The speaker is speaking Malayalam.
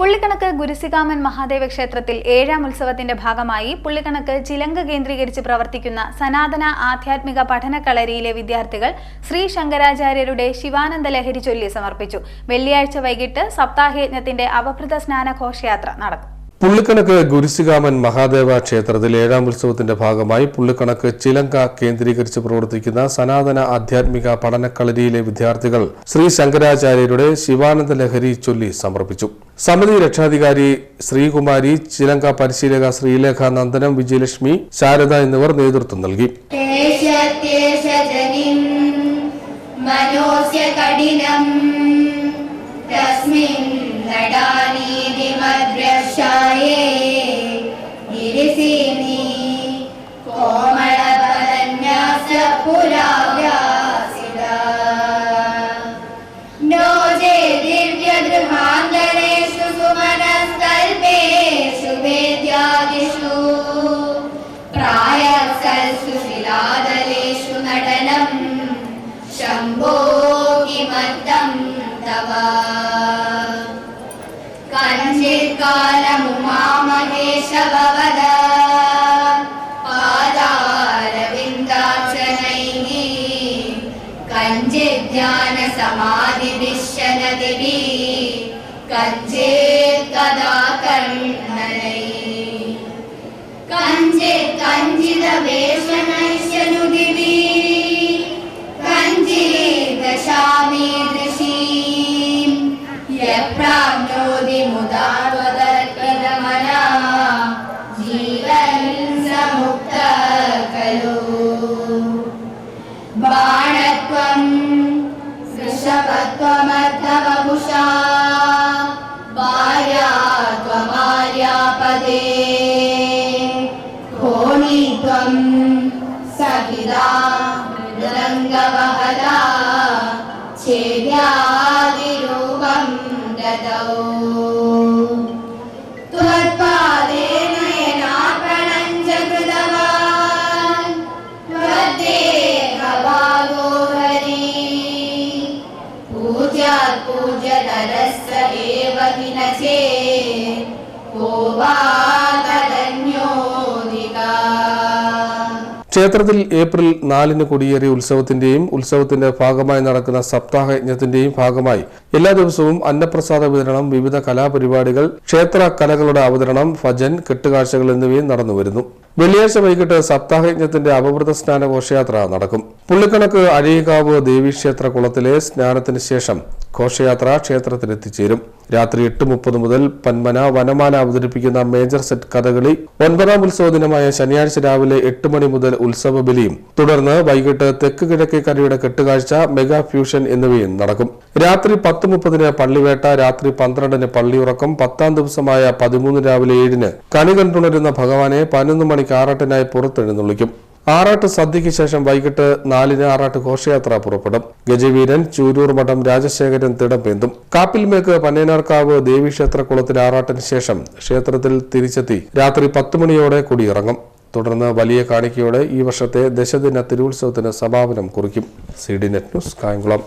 പുള്ളിക്കണക്ക് ഗുരുസികാമൻ മഹാദേവ ക്ഷേത്രത്തിൽ ഏഴാം ഉത്സവത്തിന്റെ ഭാഗമായി പുള്ളിക്കണക്ക് ചിലങ്ക കേന്ദ്രീകരിച്ച് പ്രവർത്തിക്കുന്ന സനാതന ആധ്യാത്മിക പഠനക്കളരിയിലെ വിദ്യാർത്ഥികൾ ശ്രീ ശങ്കരാചാര്യരുടെ ശിവാനന്ദ ലഹരി ചൊല്ലി സമർപ്പിച്ചു. വെള്ളിയാഴ്ച വൈകിട്ട് സപ്താഹയജ്ഞത്തിന്റെ അവഭൃത സ്നാന ഘോഷയാത്ര നടക്കും. പുള്ളിക്കണക്ക് ഗുരുശികാമൻ മഹാദേവ ക്ഷേത്രത്തിൽ ഏഴാം ഉത്സവത്തിന്റെ ഭാഗമായി പുള്ളിക്കണക്ക് ചിലങ്ക കേന്ദ്രീകരിച്ച് പ്രവർത്തിക്കുന്ന സനാതന ആധ്യാത്മിക പഠനക്കളരിയിലെ വിദ്യാർത്ഥികൾ ശ്രീ ശങ്കരാചാര്യരുടെ ശിവാനന്ദ ലഹരി ചൊല്ലി സമർപ്പിച്ചു. സമിതി രക്ഷാധികാരി ശ്രീകുമാരി ചിലങ്ക പരിശീലക ശ്രീലേഖ നന്ദനം വിജയലക്ഷ്മി ശാരദ എന്നിവർ നേതൃത്വം നൽകി. शम्भो किमर्थं तव? कञ्चित्कालमुमामहेशवद पादारविन्दार्चनैः। कञ्चित् कञ्चिदवेशनैश्यनुदिभिः प्राणोदिमुदा जीवन्द्रमुक्त खलु बाणत्वं सृषपत्वमध्वकुषा भार्या त्वं सखिराङ्गमहदा छेदादिरूपम् यनार्पणं च कृतवान् त्वद्देहभागो हरि पूज्यात् पूज्यतरस्य एव हि न चेत् को वा ക്ഷേത്രത്തിൽ ഏപ്രിൽ നാലിന് കൊടിയേറിയ ഉത്സവത്തിന്റെയും ഉത്സവത്തിന്റെ ഭാഗമായി നടക്കുന്ന സപ്താഹയജ്ഞത്തിന്റെയും ഭാഗമായി എല്ലാ ദിവസവും അന്നപ്രസാദ വിതരണം വിവിധ കലാപരിപാടികൾ ക്ഷേത്ര കലകളുടെ അവതരണം ഭജൻ കെട്ടുകാഴ്ചകൾ എന്നിവയും നടന്നുവരുന്നു. വെള്ളിയാഴ്ച വൈകിട്ട് സപ്താഹയജ്ഞത്തിന്റെ അപവൃത സ്നാന ഘോഷയാത്ര നടക്കും. പുള്ളിക്കണക്ക് അഴീകാവ് ദേവീക്ഷേത്ര കുളത്തിലെ സ്നാനത്തിന് ശേഷം ഘോഷയാത്ര ക്ഷേത്രത്തിലെത്തിച്ചേരും. രാത്രി എട്ട് മുപ്പത് മുതൽ പന്മന വനമാല അവതരിപ്പിക്കുന്ന മേജർ സെറ്റ് കഥകളി ഒൻപതാം ഉത്സവ ദിനമായ ശനിയാഴ്ച രാവിലെ എട്ട് മണി മുതൽ ഉത്സവ ബലിയും തുടർന്ന് വൈകിട്ട് തെക്ക് കിഴക്കേ കരയുടെ കെട്ടുകാഴ്ച മെഗാ ഫ്യൂഷൻ എന്നിവയും നടക്കും. രാത്രി പത്ത് മുപ്പതിന് പള്ളിവേട്ട രാത്രി പന്ത്രണ്ടിന് പള്ളിയുറക്കം പത്താം ദിവസമായ പതിമൂന്ന് രാവിലെ ഏഴിന് കണി കണ്ടുണരുന്ന ഭഗവാനെ പതിനൊന്ന് മണിക്ക് ആറാട്ടിനായി പുറത്തെഴുന്നള്ളിക്കും. ആറാട്ട് സദ്യയ്ക്ക് ശേഷം വൈകിട്ട് നാലിന് ആറാട്ട് ഘോഷയാത്ര പുറപ്പെടും. ഗജവീരൻ ചൂരൂർ മഠം രാജശേഖരൻ തിടം തിടമ്പേന്തും കാപ്പിൽമേക്ക് പന്നേനാർക്കാവ് ദേവീക്ഷേത്ര കുളത്തിൽ ആറാട്ടിന് ശേഷം ക്ഷേത്രത്തിൽ തിരിച്ചെത്തി രാത്രി പത്ത് മണിയോടെ കൊടിയിറങ്ങും. തുടർന്ന് വലിയ കാണിക്കയോടെ ഈ വർഷത്തെ ദശദിന തിരുവുത്സവത്തിന് സമാപനം കുറിക്കും. C D net news Kayamkulam.